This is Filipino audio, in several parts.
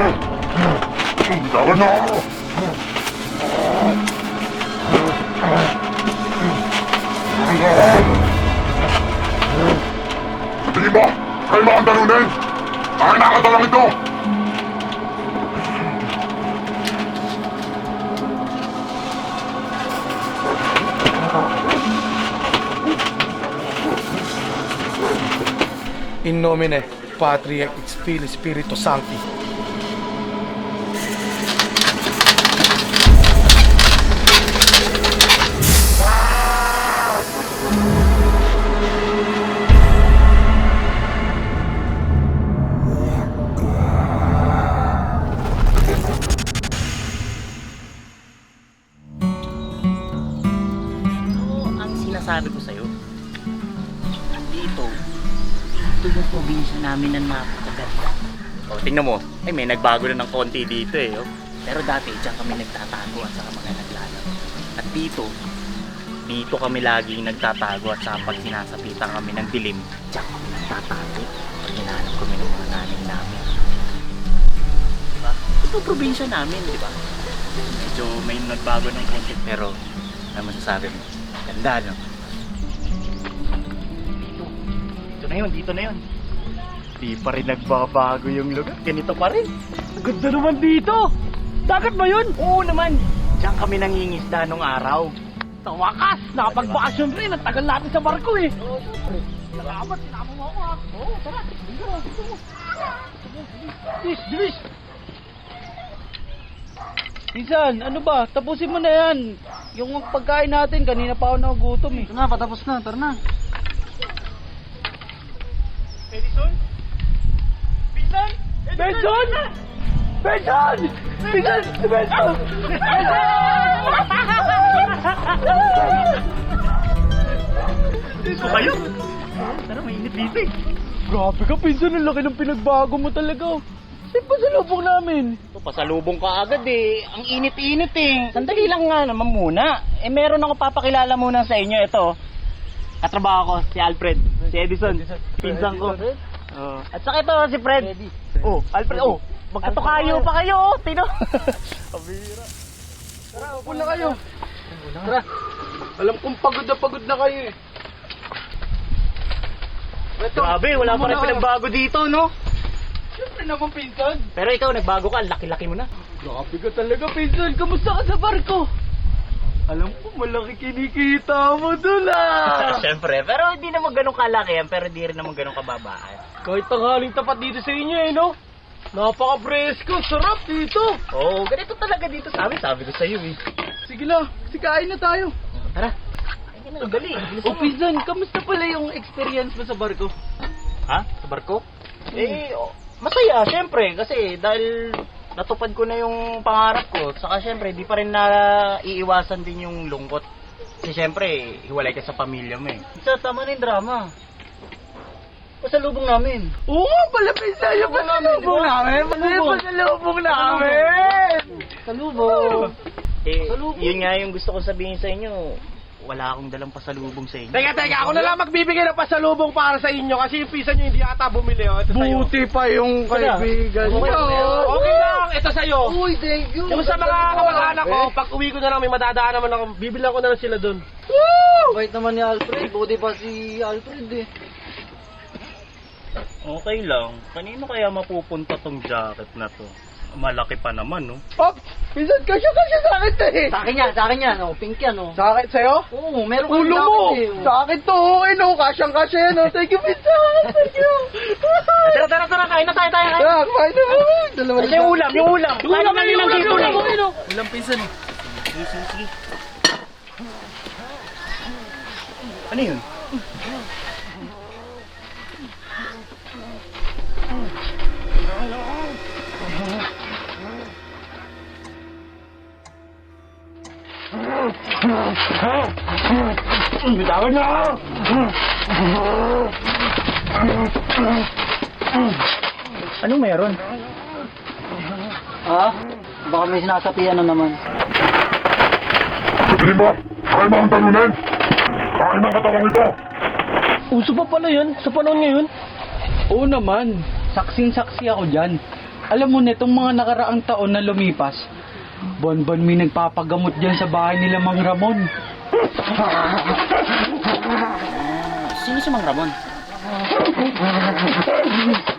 Tawag na ako! Tingin mo, kayo mga talunin! Ay, nakatalang! In nomine Patria et Filii Spiritus Sancti. Sinasabi ko sa'yo? Dito, dito yung probinsya namin na napakaganda. O, tingnan mo. Ay, may nagbago na ng konti dito eh. Oh. Pero dati, dyan kami nagtatago at saka mga naglalaro. At dito, dito kami laging nagtatago at saka pag sinasapitan kami ng dilim, dyan kami nagtatago. Pag hinahanap kami ng mga nanay namin. Diba? Ito probinsya namin, di ba? Medyo may nagbago ng konti pero ano masasabi mo? Ganda, no? Na yun, dito na yun. Di pa rin nagbabago yung lugar. Ganito pa rin. Ganda naman dito! Dagat ba yun? Oo naman. Diyan kami nangingisda nung araw. Sa wakas, nakapagbakasyon rin. Ang tagal natin sa barko eh. Oo, syempre. Salamat, sinama mo ako ha. Oo, tara. Dito mo, dito mo. Bilis, bilis. Minsan, ano ba? Tapusin mo na yan. Yung pagkain natin, kanina pa ako nagugutom eh. Ito na, patapos na. Tara na. Edison? Pinsan? Benson! Benson! Benson! Benson! Gusto kayo? Tara, mainit dito eh. Grabe ka, Pinsan. Ang laki ng pinagbago mo talaga. Saan pa sa lubong namin? Ito, pasalubong ka agad eh. Ang init-init eh. Sandali lang nga naman muna. Eh, meron ako papakilala muna sa inyo. Ito, katrabaho ko, si Alfred. Si Edison. Pinsan ko. Oh. At saka ito, si Fred. Oh, Alfred. Oh, magkatukayo pa kayo. oh. Tino. Upo na kayo. Tara. Alam kong pagod na pagod na kayo eh. Ito, Grabe, wala pa rin pinagbago dito, no? Siyempre naman, Pinsan. Pero ikaw, nagbago ka. Ang Laki-laki mo na. Grabe ka talaga, Pinsan. Kamusta ka sa barko? Alam ko, malaki kinikita mo dun ah. Siyempre, pero hindi naman ganun kalaki yan, pero hindi rin naman ganun kababaan. Kahit tanghaling tapat dito sa inyo eh, no? Napaka-presko, sarap dito. Oo, oh, ganito talaga dito sa amin. Sabi ko sa'yo eh. Sige na, sikain na tayo. Tara. Ay, na, dali. O Pinsan, kamusta pala yung experience mo sa barko? Ha? Sa barko? Eh, oh, masaya, syempre. Kasi dahil natupad ko na yung pangarap ko. Saka syempre, di pa rin na iiwasan din yung lungkot. Kasi syempre, hiwalay ka sa pamilya mo eh. Sa tama na yung drama. Pasalubong namin. Oo pala, Pinsan, yung pasalubong namin. Masaya Pasalubong. pasalubong namin. Salubong. Eh, yun nga yung gusto kong sabihin sa inyo. Wala akong dalang pasalubong sa inyo. Teka, teka, ako na lang magbibigay ng pasalubong para sa inyo kasi yung pisa nyo hindi ata bumili. Oh. Ito sa'yo. Buti pa yung kaibigan Okay, niyo. okay lang, ito sa'yo. Uy, thank you. Yung sa mga kamag-anak ko, pag uwi ko na lang, may madadaan naman ako, bibilang ko na lang sila doon. Bait naman ni Alfred. Buti pa si Alfred eh. Okay lang. Kanino kaya mapupunta tong jacket na to? Malaki pa naman, no? Pop, minsan kasya kasya sa akin to eh. Sa akin yan, sa akin yan. Oh, pink yan oh. Sa akin sa'yo? Oo, meron Ulo kasi mo! sa akin eh. oh. Sa akin to, eh no, kasyang kasya yan oh. Thank you, Pinsan! Thank you! Tara, tara, tara, kain na tayo, tayo. kain. Tara, kumain na. Dalawa Kasi yung ulam, yung ulam. Yung ulam, Kain yung ng ulam, dito yung ulam, eh. yung ulam. Ulang pinsan eh. Sige, sige, sige. Ano yun? Bitawan na ako! Anong meron? Ha? Baka may sinasapian na naman. Tingin mo, kayo mga talunin! Kain ng katawang ito! Uso pa pala yan sa panahon ngayon? Oo naman. Saksing-saksi ako dyan. Alam mo nitong mga nakaraang taon na lumipas, bon-bon may nagpapagamot dyan sa bahay nila Mang Ramon. Sino si Mang Ramon?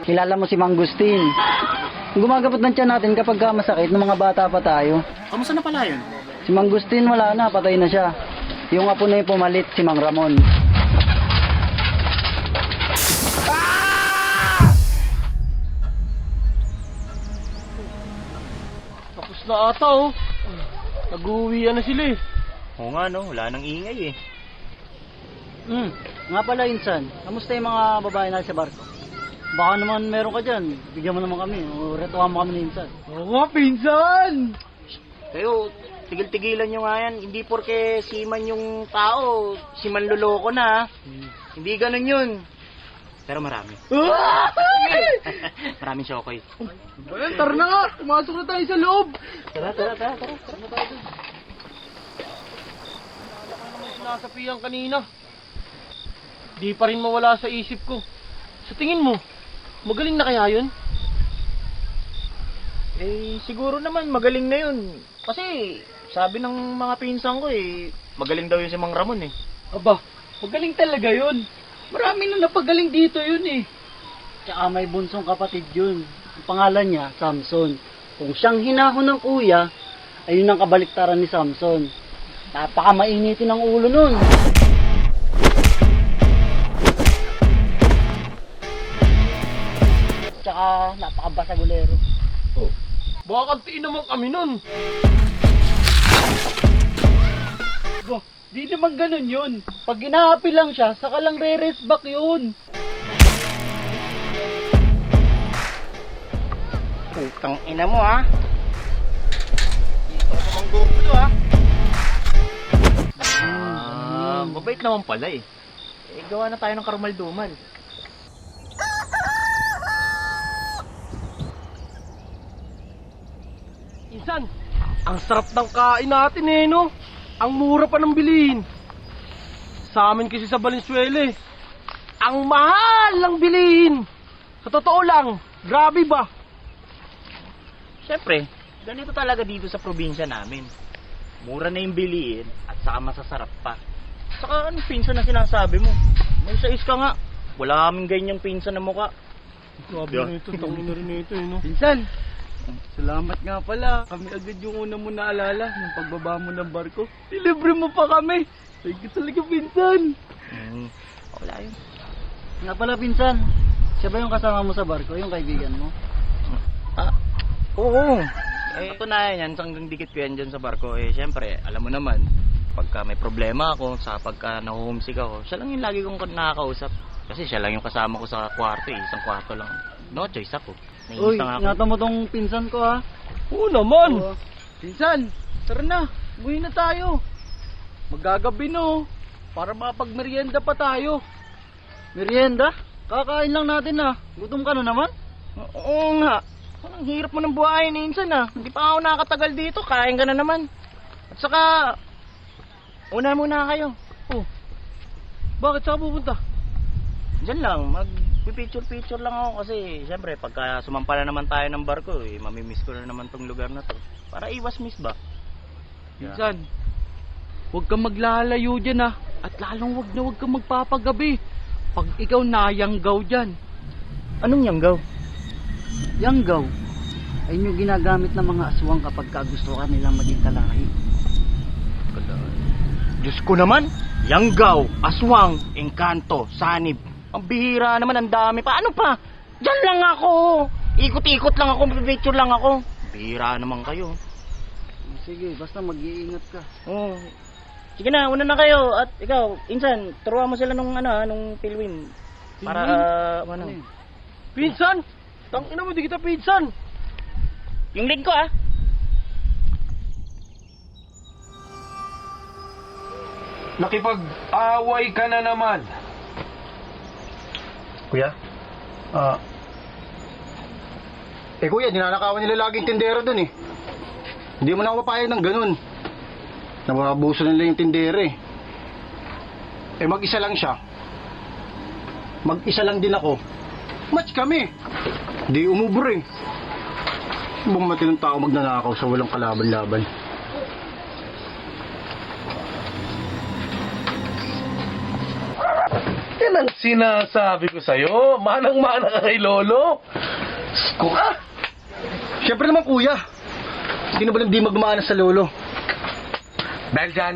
Kilala mo si Mang Gustin. Gumagapot ng tiyan natin kapag ka masakit ng mga bata pa tayo. Kamusta na pala yun? Si Mang Gustin wala na, patay na siya. Yung apo na yung pumalit, si Mang Ramon. Tapos na ata oh. Nag-uwian na sila eh. Oo nga no, wala nang ingay eh. Hmm, nga pala insan, kamusta yung mga babae na sa barko? Baka naman meron ka dyan, bigyan mo naman kami, o retuhan mo kami ni insan. Oo nga, pinsan! Kayo, tigil-tigilan nyo nga yan. Hindi porke siman yung tao, siman loloko na. ha? Hindi ganun yun. Pero marami. Maraming shokoy. Well, tara na nga, pumasok na tayo sa loob. Tara, tara, tara, tara. Sinasapihan kanina. Di pa rin mawala sa isip ko. Sa tingin mo, magaling na kaya yun? Eh, siguro naman magaling na yun. Kasi, sabi ng mga pinsan ko eh, magaling daw yun si Mang Ramon eh. Aba, magaling talaga yun. Marami na napagaling dito yun eh. Tsaka may bunsong kapatid yun. Ang pangalan niya, Samson. Kung siyang hinahon ng kuya, ayun ang kabaliktaran ni Samson. Napaka mainitin ang ulo nun. Tsaka napakabasagulero. Baka kantiin naman kami nun. Ba, di naman ganun yun. Pag ginaapi lang siya, saka lang re-rest back yun. Putang ina mo ha. Dito ako bang gusto ha. Ah, mabait naman pala eh. Eh, gawa na tayo ng karumal-dumal. Insan, ang sarap ng kain natin eh, no? Ang mura pa ng bilihin. Sa amin kasi sa Valenzuela eh, ang mahal ng bilihin. Sa totoo lang, grabe ba? Siyempre, ganito talaga dito sa probinsya namin. Mura na yung biliin at saka masasarap pa. Saka ano pinsan na sinasabi mo? May sais ka nga. Wala kaming ganyang pinsan na mukha. Grabe na ito, tangin na rin ito eh, no? Pinsan, salamat nga pala. Kami agad yung una mo naalala ng pagbaba mo ng barko. Dilibre mo pa kami. Thank you talaga, pinsan. Hmm, wala yun. Nga pala, pinsan. Siya ba yung kasama mo sa barko, yung kaibigan mo? Ah, oo. Eh, na yan, hanggang dikit ko yan dyan sa barko. Eh, syempre, alam mo naman, pagka may problema ako, sa pagka nahuhumsik ako, siya lang yung lagi kong nakakausap. Kasi siya lang yung kasama ko sa kwarto eh, isang kwarto lang. No choice ako. Uy, Nainis na nga ako. ingatan mo tong pinsan ko ha. Oo naman. Oo. Pinsan, tara na. Umuwi na tayo. Magagabi no. Para mapagmerienda pa tayo. Merienda? Kakain lang natin ha. Gutom ka na naman? Oo nga. Ang hirap mo ng buhayin minsan ah. Hindi pa ako nakatagal dito, kain ka na naman. At saka, una muna kayo. Oh. Bakit saan pupunta? Diyan lang, mag-picture-picture lang ako kasi siyempre pagka sumampala naman tayo ng barko, eh, mamimiss ko na naman tong lugar na to. Para iwas miss ba? Pinsan, huwag kang maglalayo dyan ha. At lalong huwag na huwag kang magpapagabi. Pag ikaw nayanggaw dyan. Anong yanggaw? Yanggaw. Ayun yung ginagamit ng mga aswang kapag ka gusto ka nilang maging kalahi. Diyos ko naman, yanggaw, aswang, engkanto, sanib. Ang bihira naman, ang dami pa. Ano pa? Diyan lang ako. Ikot-ikot lang ako, picture lang ako. Bihira naman kayo. Sige, basta mag-iingat ka. Oo. Sige na, una na kayo. At ikaw, insan, turuan mo sila nung ano, ah, nung pilwin. Para, ah, ano, Ano? Pinsan! Tangina mo, di kita pinsan! yung link ko ah. Nakipag-away ka na naman. Kuya? Ah. eh kuya, ninanakawan nila laging tindero dun eh. Hindi mo na ako mapayag ng ganun. Nababuso nila yung tindero eh. Eh mag-isa lang siya. Mag-isa lang din ako. Match kami. Di umubro eh. Bumati ng tao magnanakaw sa walang kalaban-laban. Yan ang sinasabi ko sa'yo. Manang-mana ka kay Lolo. Sko ka. Siyempre naman kuya. Sino ba nang di magmana sa lolo? Dahil dyan,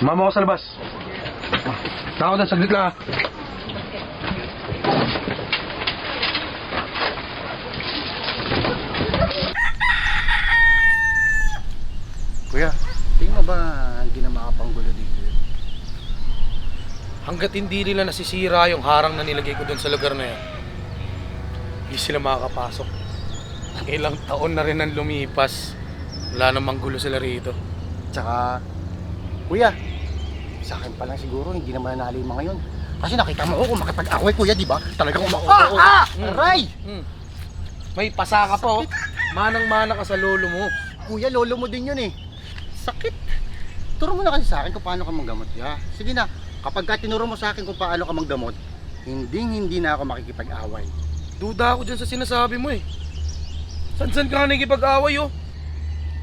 sumama ko sa labas. Tao na, saglit lang. Kuya, tingin mo ba hindi na makapanggulo dito yun? Hanggat hindi nila nasisira yung harang na nilagay ko doon sa lugar na yan, hindi sila makakapasok. Ilang taon na rin ang lumipas. Wala namang gulo sila rito. Tsaka, kuya, sa akin pa lang siguro hindi naman nanalo yung mga yun. Kasi nakita mo ako makipag-away kuya, di ba? Talagang umak... Ah! Ah! Aray! Hmm. May pasa ka pa oh. Manang-mana ka sa lolo mo. Kuya, lolo mo din yun eh. Sakit. Turo mo na kasi sa akin kung paano ka manggamot, ya. Sige na, kapag ka tinuro mo sa akin kung paano ka magdamot, hindi hindi na ako makikipag-away. Duda ako dyan sa sinasabi mo eh. San-san ka nga nakikipag-away oh.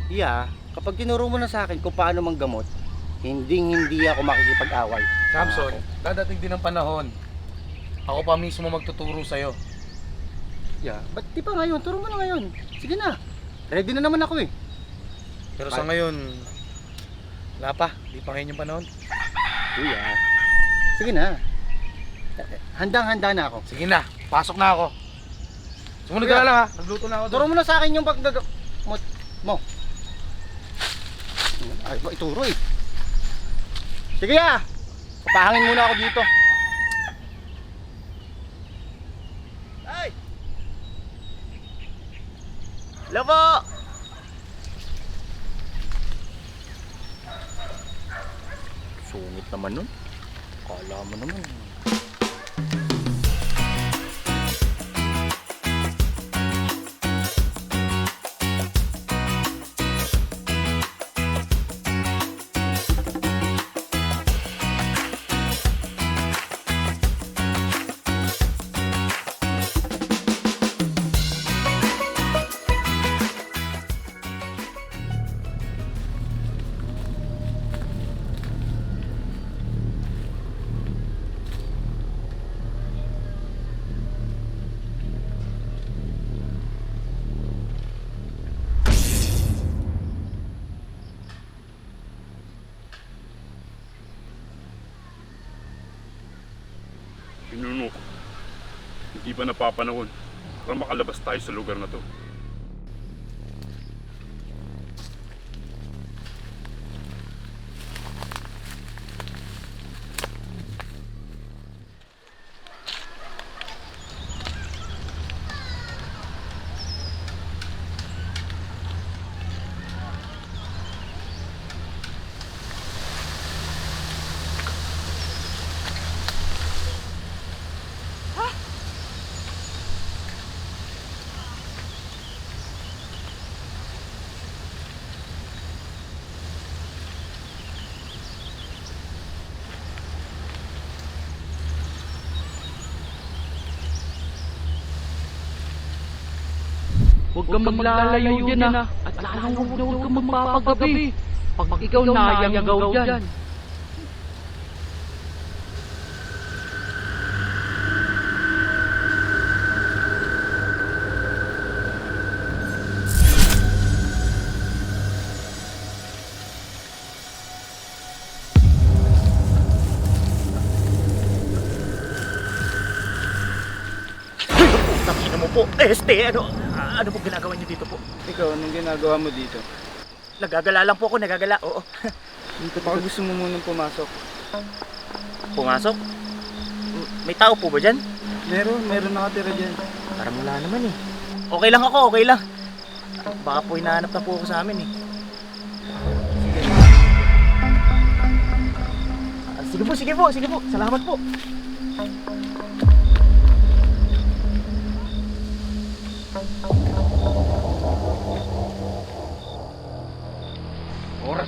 Iya, kapag tinuro mo na sa akin kung paano manggamot, hindi hindi ako makikipag-away. Samson, dadating din ang panahon. Ako pa mismo magtuturo sa'yo. Yeah, ba't di pa ngayon? Turo mo na ngayon. Sige na. Ready na naman ako eh. Pero sa ngayon, wala pa. Di pa ngayon yung panahon. Kuya, sige na. Handang-handa na ako. Sige na, pasok na ako. Sumunod ka na lang ha. Nagluto na ako doon. Turo mo na sa akin yung paggaga... Mo. mo. Ay, ba ituro eh. Sige ah. Papahangin muna ako dito. Ay! Hello po! Naman nun. Kala mo naman. Hindi ba napapanahon para makalabas tayo sa lugar na to? Huwag kang maglalayo dyan ah. At lalong huwag na huwag kang magpapagabi. Pag ikaw nayanggaw dyan. Tapos mo po. Este, ano? Ano po ginagawa niyo dito po? Ikaw, anong ginagawa mo dito? Nagagala lang po ako, nagagala. Oo. Dito pa gusto mo munang pumasok. Pumasok? May tao po ba dyan? Meron, meron nakatira dyan. Parang wala naman eh. Okay lang ako, okay lang. Baka po hinahanap na po ako sa amin eh. Ah, Sige po, sige po, sige po. Salamat po.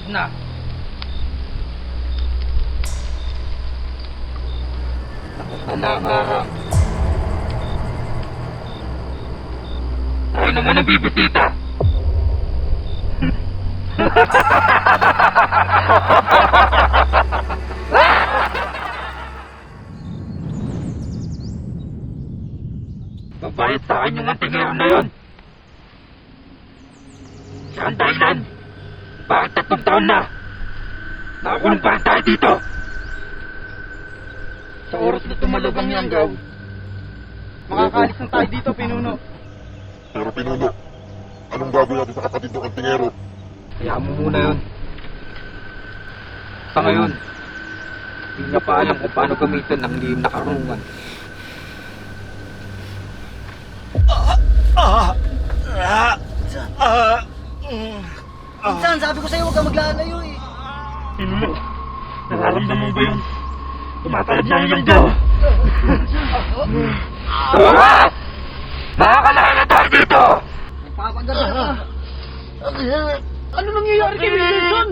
Na. Ano naman ang bibitita? Babayad sa akin yung antingero na yun. Saan dahilan? Bakit tatlong taon na? Nakakulong pa tayo dito. Sa oras na tumalog ang yanggaw, Makakaalis na tayo dito, pinuno. Pero pinuno, anong gagawin natin sa kapatid ng antingero? Kaya mo muna yun. Sa ngayon, hindi niya pa alam kung paano gamitin ang lihim na karunungan. Minsan, sabi ko sa'yo, huwag kang maglalayo eh. Nararamdaman mo ba yun? Tumatalab na yung yanggaw. Tara! Nakakalaya na tayo dito! Papaganda ka. Ano nangyayari kay Wilson?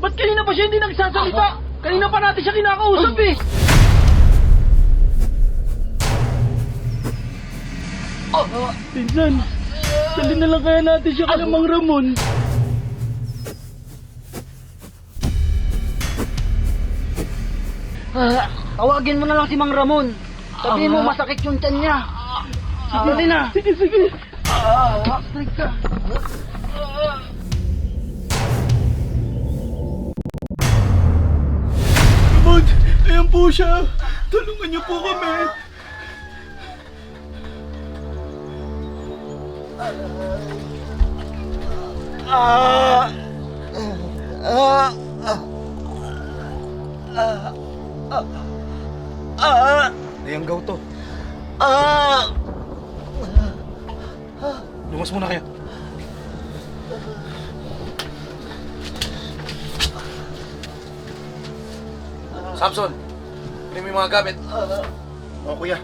Ba't kanina pa siya hindi nagsasalita? Kanina pa natin siya kinakausap eh. Pinsan, dali na lang kaya natin siya kay Mang Ramon. Tawagin mo na lang si Mang Ramon. Sabihin mo masakit yung tiyan niya. Dali na. Sige, sige. Ramon, ayan po siya. Tulungan niyo po kami. Nayanggaw to. Lumas muna kayo. Samson, kunin mo yung mga gamit. O kuya,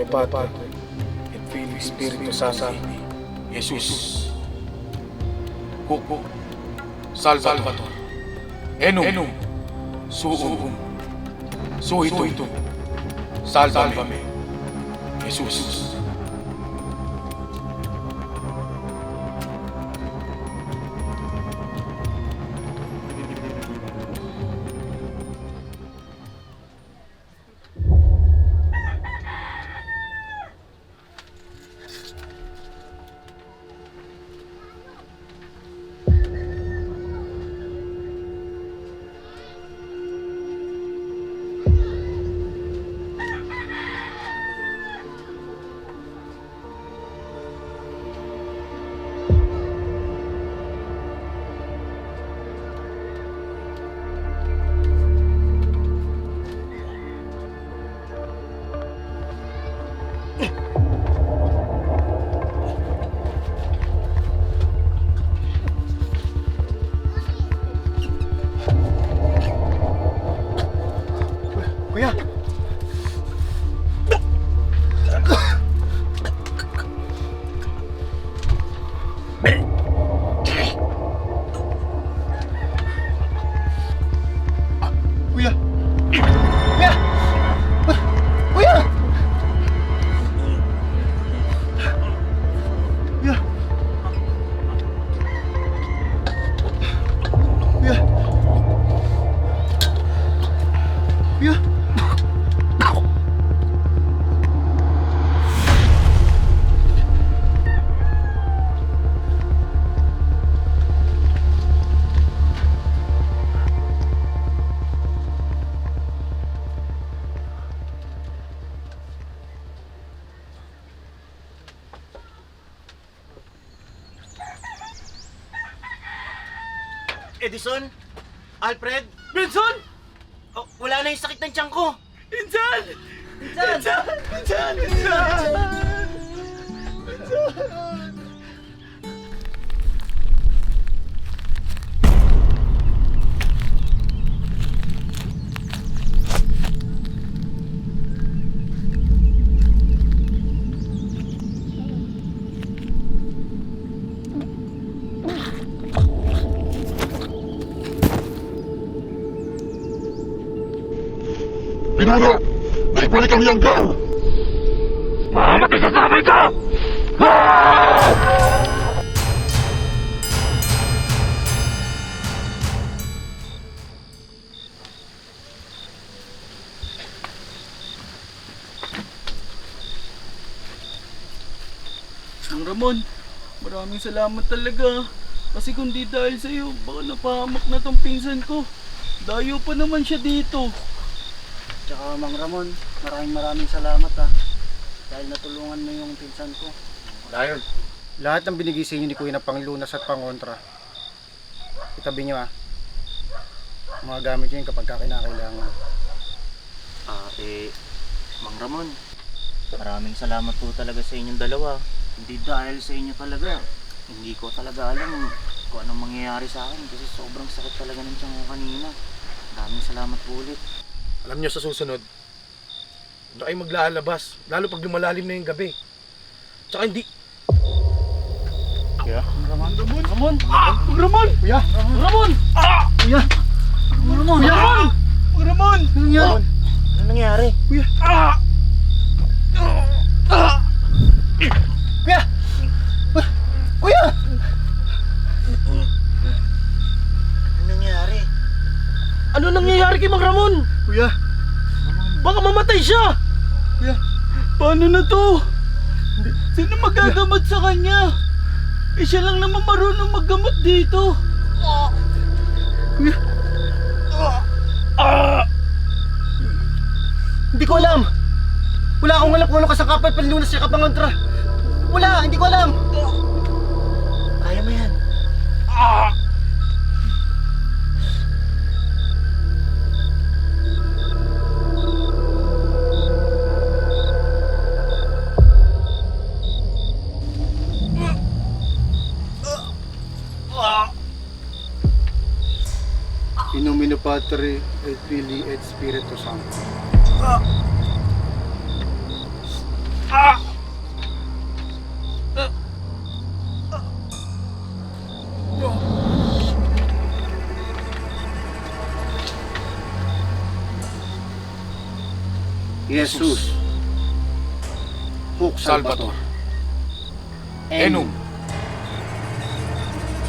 In nomine Patri, et Filii Spiritus Sancti, Jesus. Hupo, Salvator, Enum, Enum, Suum, Suhitum, Salvame, Jesus. kuya. Edison? Alfred? Benson? Wala na yung sakit ng tiyan ko! Insan! Insan! Insan! Insan! Pinuno! Naibalik ang Yanggaw! Mahamat ka sa amin ka! Mang Ramon, maraming salamat talaga. Kasi kung di dahil sa'yo, baka napahamak na tong pinsan ko. Dayo pa naman siya dito. Tsaka Mang Ramon, maraming maraming salamat ha. Dahil natulungan mo yung pinsan ko. Dayon. Lahat ng binigay sa inyo ni Kuya na panglunas at pangontra. Itabi nyo ah. Mga gamit nyo yun kapag kinakailangan. Ah, eh, Mang Ramon, maraming salamat po talaga sa inyong dalawa. Hindi dahil sa inyo talaga, hindi ko talaga alam kung anong mangyayari sa akin kasi sobrang sakit talaga ng tiyan ko kanina. Maraming salamat po ulit. Alam nyo sa susunod, na kayo maglalabas. Lalo pag lumalalim na yung gabi. Tsaka hindi... Ramon! Ah! Mang Ramon! Kuya! Ramon! Ah! Kuya! Ramon! Ramon! Mang Ramon! Ano nangyari? Ano nangyari? Ah! Ah! Baka mamatay siya! Paano na to? Sino magagamot sa kanya? Eh siya lang naman marunong maggamot dito. Hindi ko alam! Wala akong alam kung ano kasangkapan panlunas siya kapangontra. Wala! Hindi ko alam! Kaya mo yan. In Patri et Filii et Spiritus Sancti. Jesus. Hoc Salvator. Enum.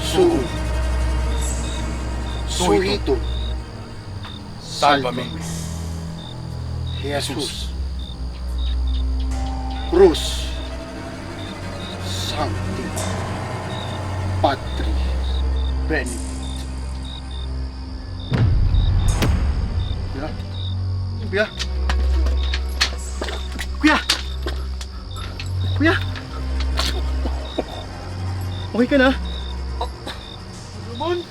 Suum. Suhito. Suhito. Salvame. Jesus. Cruz. Sancti. Patri. Benedict. Kuya? Kuya? Kuya? Kuya? Okay ka na? Ramon!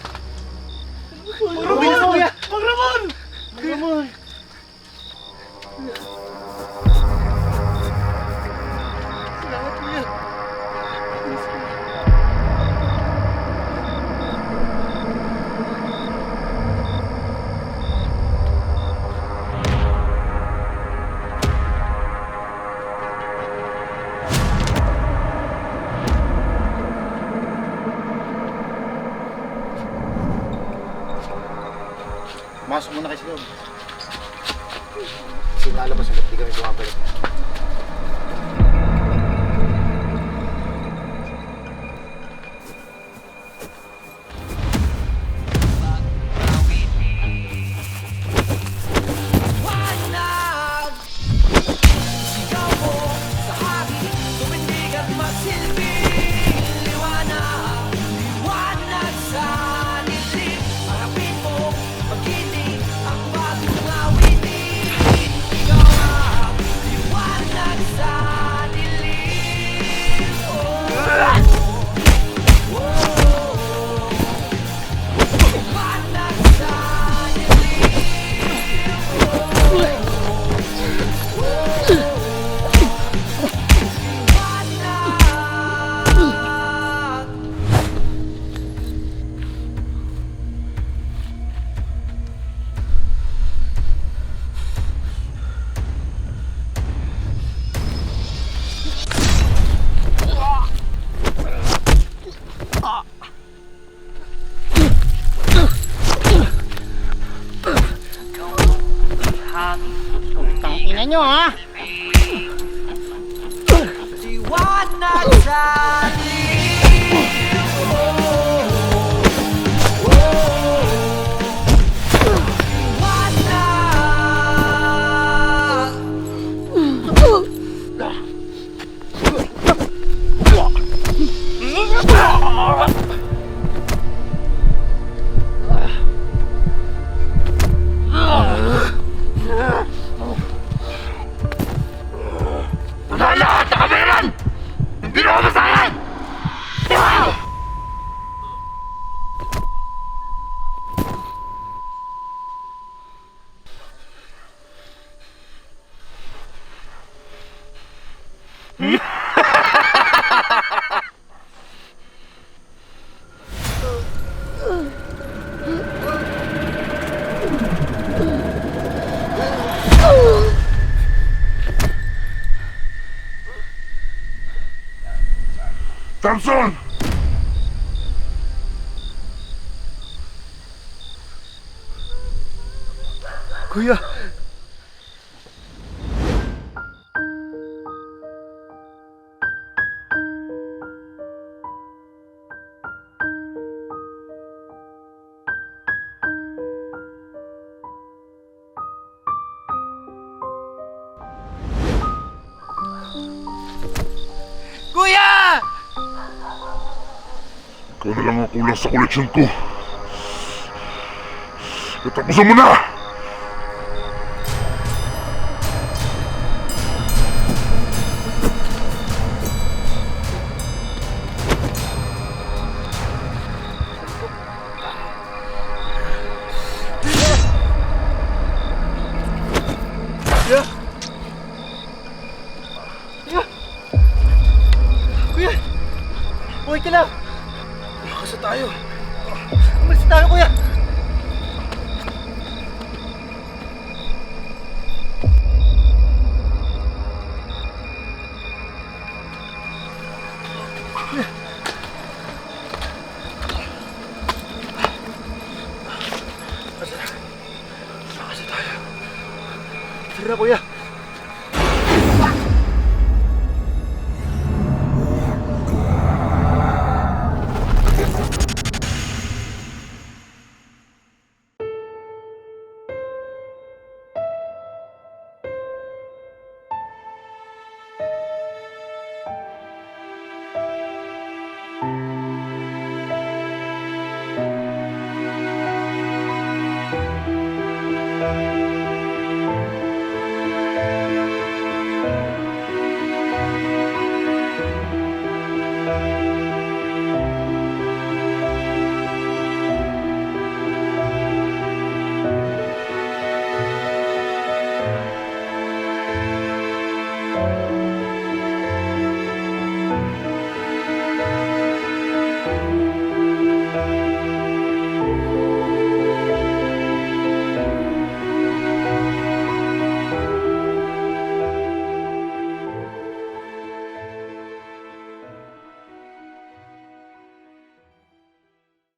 Putang ina nyo ha! Diwanag sa Samson! Kuya, sa koleksyon ko. Katapusan mo na!